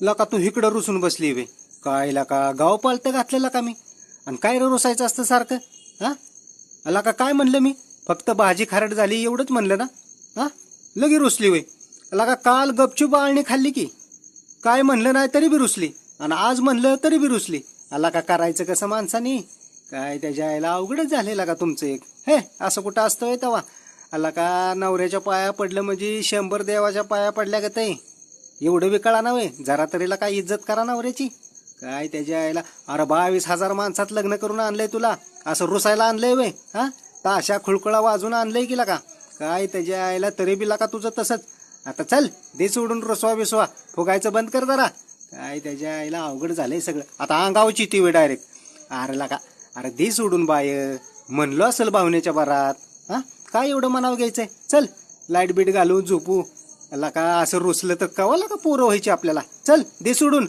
लका तू इकडं रुसून बसली बे. काय लका गाव पालतं घातलेला का मी? आणि काय रुसायचं असतं सारखं? हा? अला का काय म्हणलं मी? फक्त भाजी खारट झाली एवढंच म्हणलं ना? हा? लगे रुसली वे अला का काल गपचूप आळणी खाल्ली की. काय म्हणलं नाही तरी बी रुसली. आणि आज म्हणलं तरी बी रुसली. आला का करायचं कसं माणसानी? काय त्याच्या आईला अवघडच झालेला का तुमचं एक. हे असं कुठं असतं तेव्हा आला का नवऱ्याच्या पाया पडलं म्हणजे शंभर देवाच्या पाया पडल्या का ते एवढं बी कळा नव्हे. जरा तरीला काय इज्जत करा नवऱ्याची काय त्याच्या आईला अरे बावीस हजार माणसात लग्न करून आणलंय तुला. असं रुसायला आणलंय वे हा? ताशा खुळकुळा वाजून आणलंय की का काय त्याच्या आईला तरी बी का तुझं तसंच. आता चल दे सोडून रसवा बिसवा. फुगायचं बंद कर जरा. काय त्याच्या आईला अवघड झालंय सगळं. आता अंगावची ती वे डायरेक्ट अरे लागा अरे दे सोडून बाय. म्हणलो असेल भावनेच्या बरात. हा? काय एवढं मनाव घ्यायचंय? चल लाइट बीट घालून झोपू. ला का असं रुसलं तर कवाला का पोरं व्हायची आपल्याला? चल दे सोडून.